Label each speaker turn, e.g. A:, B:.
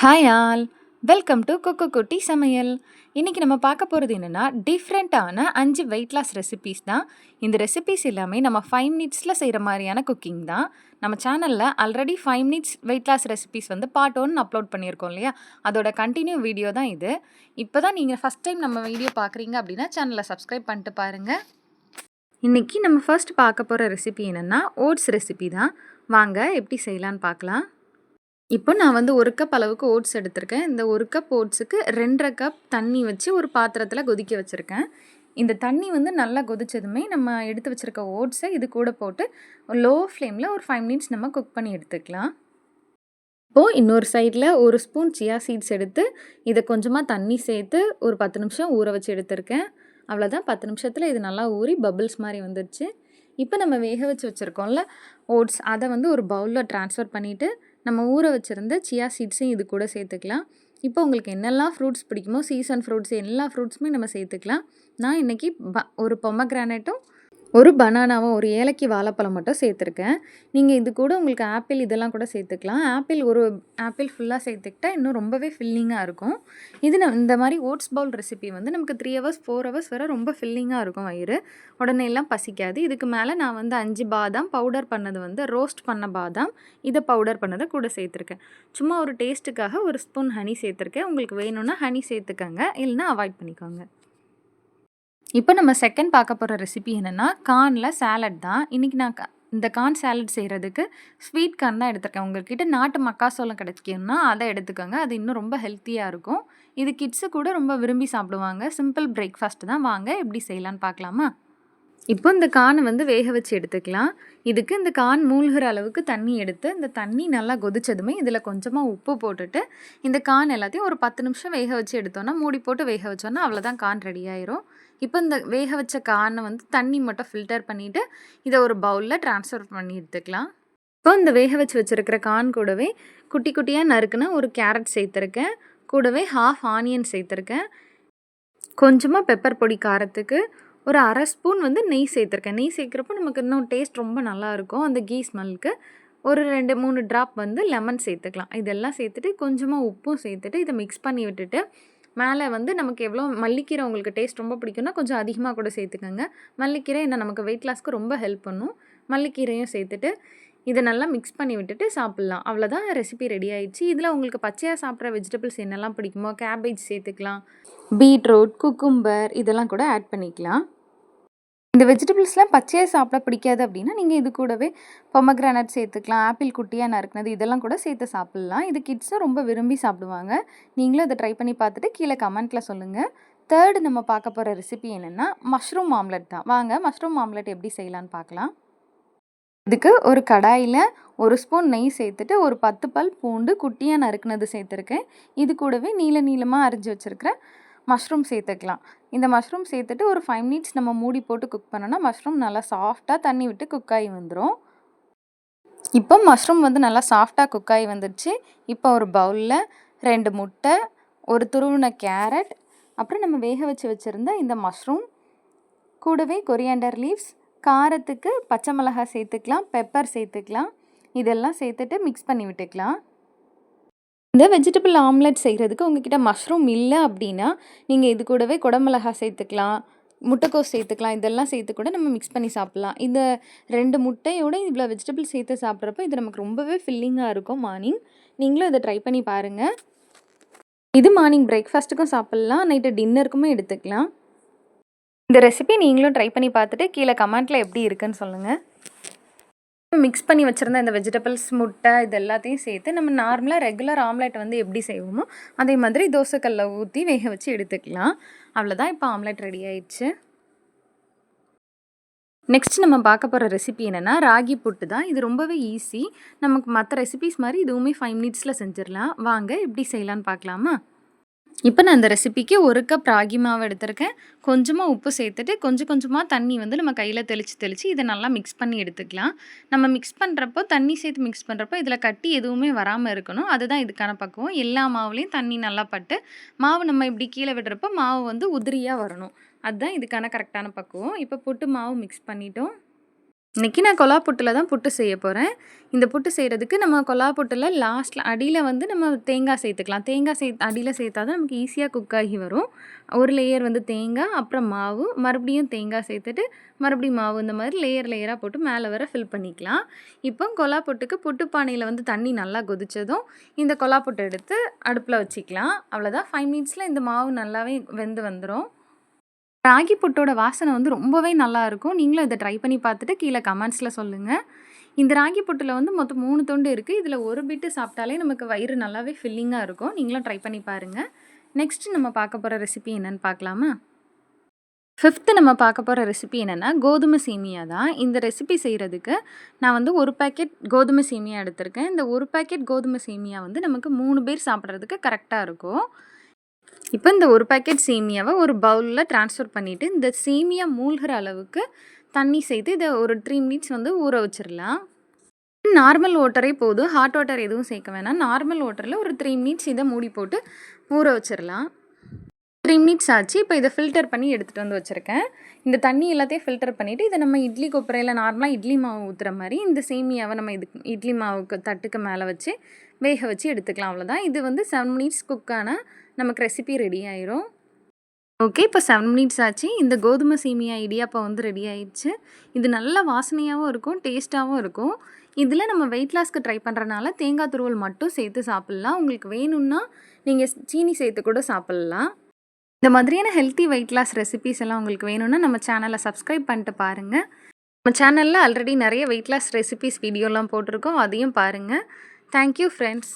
A: Hi all welcome to Kukku Kutti சமையல் இன்றைக்கி நம்ம பார்க்க போகிறது என்னென்னா டிஃப்ரெண்ட்டான அஞ்சு வெயிட் லாஸ் ரெசிபீஸ் தான். இந்த ரெசிபீஸ் எல்லாமே நம்ம ஃபைவ் மினிட்ஸில் செய்கிற மாதிரியான குக்கிங் தான். நம்ம சேனலில் already five minutes weight loss recipes வந்து பார்ட் ஒன் அப்லோட் பண்ணியிருக்கோம் இல்லையா? அதோட கண்டினியூ வீடியோ தான் இது. இப்போ தான் நீங்கள் ஃபஸ்ட் டைம் நம்ம வீடியோ பார்க்குறீங்க அப்படின்னா சேனலை சப்ஸ்கிரைப் பண்ணிட்டு பாருங்கள் இன்றைக்கி நம்ம ஃபர்ஸ்ட் பார்க்க போகிற ரெசிபி என்னென்னா ஓட்ஸ் ரெசிபி தான். வாங்க எப்படி செய்யலான்னு பார்க்கலாம். இப்போ நான் வந்து ஒரு கப் அளவுக்கு ஓட்ஸ் எடுத்திருக்கேன். இந்த ஒரு கப் ஓட்ஸுக்கு ரெண்டரை கப் தண்ணி வச்சு ஒரு பாத்திரத்தில் கொதிக்க வச்சுருக்கேன். இந்த தண்ணி வந்து நல்லா கொதிச்சதுமே நம்ம எடுத்து வச்சுருக்க ஓட்ஸை இது கூட போட்டு லோ ஃப்ளேமில் ஒரு ஃபைவ் மினிட்ஸ் நம்ம குக் பண்ணி எடுத்துக்கலாம். இப்போது இன்னொரு சைடில் ஒரு ஸ்பூன் சியா சீட்ஸ் எடுத்து இதை கொஞ்சமாக தண்ணி சேர்த்து ஒரு பத்து நிமிஷம் ஊற வச்சு எடுத்திருக்கேன். அவ்வளோதான் பத்து நிமிஷத்தில் இது நல்லா ஊறி பபிள்ஸ் மாதிரி வந்துடுச்சு இப்போ நம்ம வேக வச்சு வச்சுருக்கோம்ல ஓட்ஸ் அதை வந்து ஒரு பவுலில் ட்ரான்ஸ்ஃபர் பண்ணிவிட்டு நம்ம ஊற வச்சுருந்த சியா சீட்ஸையும் இது கூட சேர்த்துக்கலாம். இப்போ உங்களுக்கு என்னெல்லாம் ஃப்ரூட்ஸ் பிடிக்குமோ சீசன் ஃப்ரூட்ஸ் எல்லா ஃப்ரூட்ஸுமே நம்ம சேர்த்துக்கலாம். நான் இன்றைக்கி ப ஒரு பொம்மக்ரானேட்டும் ஒரு பனானாவும் ஒரு ஏலக்கி வாழைப்பழம் மட்டும் சேர்த்துருக்கேன். நீங்கள் இது கூட உங்களுக்கு ஆப்பிள் இதெல்லாம் கூட சேர்த்துக்கலாம். ஆப்பிள் ஒரு ஆப்பிள் ஃபுல்லாக சேர்த்துக்கிட்டா இன்னும் ரொம்பவே ஃபில்லிங்காக இருக்கும். இது நான் இந்த மாதிரி ஓட்ஸ் பவுல் ரெசிபி வந்து நமக்கு த்ரீ ஹவர்ஸ் ஃபோர் ஹவர்ஸ் வரை ரொம்ப ஃபில்லிங்காக இருக்கும் வயிறு. உடனே எல்லாம் பசிக்காது. இதுக்கு மேலே நான் வந்து அஞ்சு பாதாம் பவுடர் பண்ணது வந்து ரோஸ்ட் பண்ண பாதாம் இதை பவுடர் பண்ணதை கூட சேர்த்துருக்கேன். சும்மா ஒரு டேஸ்ட்டுக்காக ஒரு ஸ்பூன் ஹனி சேர்த்துருக்கேன். உங்களுக்கு வேணும்னா ஹனி சேர்த்துக்கங்க. இல்லைன்னா அவாய்ட் பண்ணிக்கோங்க. இப்போ நம்ம செகண்ட் பார்க்க போகிற ரெசிபி என்னென்னா கார்னில் சாலட் தான். இன்றைக்கி நான் இந்த கார்ன் சேலட் செய்கிறதுக்கு ஸ்வீட் கார்ன் தான் எடுத்திருக்கேன். உங்கள்கிட்ட நாட்டு மக்காசோளம் கிடைக்கணும்னா அதை எடுத்துக்கோங்க. அது இன்னும் ரொம்ப ஹெல்த்தியாக இருக்கும். இது கிட்ஸு கூட ரொம்ப விரும்பி சாப்பிடுவாங்க. சிம்பிள் பிரேக்ஃபாஸ்ட் தான். வாங்க எப்படி செய்யலான்னு பார்க்கலாமா? இப்போ இந்த கானை வந்து வேக வச்சு எடுத்துக்கலாம். இதுக்கு இந்த கான் மூழ்கிற அளவுக்கு தண்ணி எடுத்து இந்த தண்ணி நல்லா கொதிச்சதுமே இதில் கொஞ்சமாக உப்பு போட்டுட்டு இந்த கான் எல்லாத்தையும் ஒரு பத்து நிமிஷம் வேக வச்சு எடுத்தோன்னா மூடி போட்டு வேக வச்சோன்னா அவ்வளோதான் கான் ரெடி ஆயிரும். இப்போ இந்த வேக வச்ச கானை வந்து தண்ணி மட்டும் ஃபில்டர் பண்ணிவிட்டு இதை ஒரு பவுலில் ட்ரான்ஸ்ஃபர் பண்ணி எடுத்துக்கலாம். இப்போ இந்த வேக வச்சு வச்சுருக்கிற கான் கூடவே குட்டி குட்டியாக நறுக்குன ஒரு கேரட் சேர்த்துருக்கேன். கூடவே ஹாஃப் ஆனியன் சேர்த்துருக்கேன். கொஞ்சமாக பெப்பர் பொடி காரத்துக்கு ஒரு அரை ஸ்பூன் வந்து நெய் சேர்த்துருக்கேன். நெய் சேர்க்குறப்போ நமக்கு இன்னும் டேஸ்ட் ரொம்ப நல்லாயிருக்கும் அந்த கீ ஸ்மெல்க்கு ஒரு ரெண்டு மூணு ட்ராப் வந்து லெமன் சேர்த்துக்கலாம். இதெல்லாம் சேர்த்துட்டு கொஞ்சமாக உப்பும் சேர்த்துட்டு இதை மிக்ஸ் பண்ணி விட்டுட்டு மேலே வந்து நமக்கு எவ்வளோ மல்லிக்கீரை உங்களுக்கு டேஸ்ட் ரொம்ப பிடிக்கும்னா கொஞ்சம் அதிகமாக கூட சேர்த்துக்கோங்க. மல்லிக்கீரை என்ன நமக்கு வெயிட் லாஸ்க்கு ரொம்ப ஹெல்ப் பண்ணும். மல்லிக்கீரையும் சேர்த்துட்டு இதை நல்லா மிக்ஸ் பண்ணி விட்டுட்டு சாப்பிட்லாம். அவ்வளோதான் ரெசிபி ரெடி ஆயிடுச்சு. இதில் உங்களுக்கு பச்சையாக சாப்பிட்ற வெஜிடபிள்ஸ் என்னெல்லாம் பிடிக்குமோ கேபேஜ் சேர்த்துக்கலாம் பீட்ரூட் குக்கும்பர் இதெல்லாம் கூட ஆட் பண்ணிக்கலாம். இந்த வெஜிடபிள்ஸ்லாம் பச்சையாக சாப்பிட பிடிக்காது அப்படின்னா நீங்கள் இது கூடவே பொமக்ரானட் சேர்த்துக்கலாம் ஆப்பிள் குட்டியாக நறுக்குனது இதெல்லாம் கூட சேர்த்து சாப்பிட்லாம். இது கிட்ஸும் ரொம்ப விரும்பி சாப்பிடுவாங்க. நீங்களும் அதை ட்ரை பண்ணி பார்த்துட்டு கீழே கமெண்ட்டில் சொல்லுங்கள் தேர்டு நம்ம பார்க்க போகிற ரெசிபி என்னென்னா மஷ்ரூம் ஆம்லெட் தான். வாங்க மஷ்ரூம் ஆம்லெட் எப்படி செய்யலான்னு பார்க்கலாம். இதுக்கு ஒரு கடாயில் ஒரு ஸ்பூன் நெய் சேர்த்துட்டு ஒரு பத்து பல் பூண்டு குட்டியாக நறுக்குனது சேர்த்துருக்கேன். இது கூடவே நீல நீளமாக அரிஞ்சு வச்சுருக்கிறேன் மஷ்ரூம் சேர்த்துக்கலாம். இந்த மஷ்ரூம் சேர்த்துட்டு ஒரு ஃபைவ் மினிட்ஸ் நம்ம மூடி போட்டு குக் பண்ணோன்னா மஷ்ரூம் நல்லா சாஃப்டாக தண்ணி விட்டு குக் ஆகி வந்துடும் இப்போ மஷ்ரூம் வந்து நல்லா சாஃப்டாக குக் ஆகி வந்துடுச்சு இப்போ ஒரு பவுலில் ரெண்டு முட்டை ஒரு துருவின கேரட் அப்புறம் நம்ம வேக வச்சு வச்சுருந்த இந்த மஷ்ரூம் கூடவே கொரியாண்டர் லீவ்ஸ் காரத்துக்கு பச்சை மிளகாய் சேர்த்துக்கலாம் பெப்பர் சேர்த்துக்கலாம் இதெல்லாம் சேர்த்துட்டு மிக்ஸ் பண்ணி விட்டுக்கலாம். இந்த வெஜிடபிள் ஆம்லெட் செய்கிறதுக்கு உங்ககிட்ட மஷ்ரூம் இல்லை அப்படின்னா நீங்கள் இது கூடவே குடமிளகா சேர்த்துக்கலாம் முட்டைக்கோஸ் சேர்த்துக்கலாம் இதெல்லாம் சேர்த்து கூட நம்ம மிக்ஸ் பண்ணி சாப்பிட்லாம். இந்த ரெண்டு முட்டையோட இவ்வளோ வெஜிடபிள் சேர்த்து சாப்பிட்றப்ப இது நமக்கு ரொம்பவே ஃபில்லிங்காக இருக்கும். மார்னிங் நீங்களும் இதை ட்ரை பண்ணி பாருங்கள் இது மார்னிங் பிரேக்ஃபாஸ்ட்டுக்கும் சாப்பிட்லாம். நைட்டு டின்னருக்குமே எடுத்துக்கலாம். இந்த ரெசிபி நீங்களும் ட்ரை பண்ணி பார்த்துட்டு கீழே கமெண்ட்டில் எப்படி இருக்குன்னு சொல்லுங்கள் மிக்ஸ் பண்ணி வச்சுருந்த இந்த வெஜிடபிள்ஸ் முட்டை இது எல்லாத்தையும் சேர்த்து நம்ம நார்மலாக ரெகுலர் ஆம்லெட் வந்து எப்படி செய்வோமோ அதே மாதிரி தோசைக்கல்ல ஊற்றி வேக வச்சு எடுத்துக்கலாம். அவ்வளோதான் இப்போ ஆம்லெட் ரெடி ஆயிடுச்சு. நெக்ஸ்ட் நம்ம பார்க்க போகிற ரெசிபி என்னென்னா ராகி புட்டு தான். இது ரொம்பவே ஈஸி நமக்கு மற்ற ரெசிபிஸ் மாதிரி இதுவுமே ஃபைவ் மினிட்ஸில் செஞ்சிடலாம். வாங்க எப்படி செய்யலான்னு பார்க்கலாமா? இப்போ நான் இந்த ரெசிபிக்கு ஒரு கப் ராகி மாவு எடுத்திருக்கேன். கொஞ்சமாக உப்பு சேர்த்துட்டு கொஞ்சம் கொஞ்சமாக தண்ணி வந்து நம்ம கையில் தெளித்து தெளித்து இதை நல்லா மிக்ஸ் பண்ணி எடுத்துக்கலாம். நம்ம மிக்ஸ் பண்ணுறப்போ தண்ணி சேர்த்து மிக்ஸ் பண்ணுறப்போ இதில் கட்டி எதுவுமே வராமல் இருக்கணும். அதுதான் இதுக்கான பக்குவம். எல்லா மாவுலேயும் தண்ணி நல்லா பட்டு மாவு நம்ம இப்படி கீழே விடுறப்போ மாவு வந்து உதிரியாக வரணும். அதுதான் இதுக்கான கரெக்டான பக்குவம். இப்போ புட்டு மாவு மிக்ஸ் பண்ணிட்டோம். இன்றைக்கி நான் கொலா புட்டில் தான் புட்டு செய்ய போகிறேன் இந்த புட்டு செய்கிறதுக்கு நம்ம கொலா புட்டில் லாஸ்ட்டில் அடியில் வந்து நம்ம தேங்காய் சேர்த்துக்கலாம். தேங்காய் சே அடியில் சேர்த்தா தான் நமக்கு ஈஸியாக குக் ஆகி வரும். ஒரு லேயர் வந்து தேங்காய் அப்புறம் மாவு. மறுபடியும் தேங்காய் சேர்த்துட்டு மறுபடியும் மாவு இந்த மாதிரி லேயர் லேயராக போட்டு மேலே வர ஃபில் பண்ணிக்கலாம். இப்போ கொலா புட்டுக்கு புட்டு பானையில் வந்து தண்ணி நல்லா கொதித்ததும் இந்த கொலா புட்டு எடுத்து அடுப்பில் வச்சுக்கலாம். அவ்வளோதான் ஃபைவ் மினிட்ஸில் இந்த மாவு நல்லாவே வெந்து வந்துடும் ராகி புட்டோட வாசனை வந்து ரொம்பவே நல்லாயிருக்கும் நீங்களும் இதை ட்ரை பண்ணி பார்த்துட்டு கீழே கமெண்ட்ஸில் சொல்லுங்கள் இந்த ராகி புட்டில் வந்து மொத்தம் மூணு தொண்டு இருக்குது இதில் ஒரு பிட்டு சாப்பிட்டாலே நமக்கு வயிறு நல்லாவே ஃபில்லிங்காக இருக்கும். நீங்களும் ட்ரை பண்ணி பாருங்கள் நெக்ஸ்ட்டு நம்ம பார்க்க போகிற ரெசிபி என்னென்னு பார்க்கலாமா? ஃபிஃப்த்து நம்ம பார்க்க போகிற ரெசிபி என்னென்னா கோதுமை சேமியா தான். இந்த ரெசிபி செய்கிறதுக்கு நான் வந்து ஒரு பேக்கெட் கோதுமை சேமியா எடுத்திருக்கேன். இந்த ஒரு பேக்கெட் கோதுமை சேமியா வந்து நமக்கு மூணு பேர் சாப்பிட்றதுக்கு கரெக்டாக இருக்கும். இப்போ இந்த ஒரு பேக்கெட் சேமியாவை ஒரு பவுலில் ட்ரான்ஸ்ஃபர் பண்ணிவிட்டு இந்த சேமியா மூழ்கிற அளவுக்கு தண்ணி சேர்த்து இதை ஒரு த்ரீ மினிட்ஸ் வந்து ஊற வச்சிடலாம். நார்மல் வாட்டரே போதும். ஹாட் வாட்டர் எதுவும் சேர்க்க வேணாம். நார்மல் வாட்டரில் ஒரு த்ரீ மினிட்ஸ் இதை மூடி போட்டு ஊற வச்சிடலாம். த்ரீ மினிட்ஸ் ஆச்சு. இப்போ இதை ஃபில்டர் பண்ணி எடுத்துகிட்டு வந்து வச்சுருக்கேன். இந்த தண்ணி எல்லாத்தையும் ஃபில்டர் பண்ணிவிட்டு இதை நம்ம இட்லி கொப்பரையில் நார்மலாக இட்லி மாவு ஊற்றுற மாதிரி இந்த சேமியாவை நம்ம இது இட்லி மாவுக்கு தட்டுக்கு மேலே வச்சு வேக வச்சு எடுத்துக்கலாம். அவ்வளோதான் இது வந்து செவன் மினிட்ஸ் குக்கான நமக்கு ரெசிபி ரெடி ஆயிரும். ஓகே இப்போ செவன் மினிட்ஸ் ஆச்சு. இந்த கோதுமை சீமியா இடியாப்பம் வந்து ரெடி ஆயிடுச்சு. இது நல்ல வாசனையாகவும் இருக்கும் டேஸ்ட்டாகவும் இருக்கும். இதில் நம்ம வெயிட் லாஸ்க்கு ட்ரை பண்ணுறனால தேங்காய் துருவல் மட்டும் சேர்த்து சாப்பிட்லாம். உங்களுக்கு வேணும்னா நீங்கள் சீனி சேர்த்து கூட சாப்பிட்லாம். இந்த மாதிரியான ஹெல்த்தி வெயிட் லாஸ் ரெசிபிஸ் எல்லாம் உங்களுக்கு வேணும்னா நம்ம சேனலை சப்ஸ்கிரைப் பண்ணிட்டு பாருங்கள் நம்ம சேனலில் ஆல்ரெடி நிறைய வெயிட் லாஸ் ரெசிபிஸ் வீடியோலாம் போட்டிருக்கோம். அதையும் பாருங்கள் தேங்க்யூ ஃப்ரெண்ட்ஸ்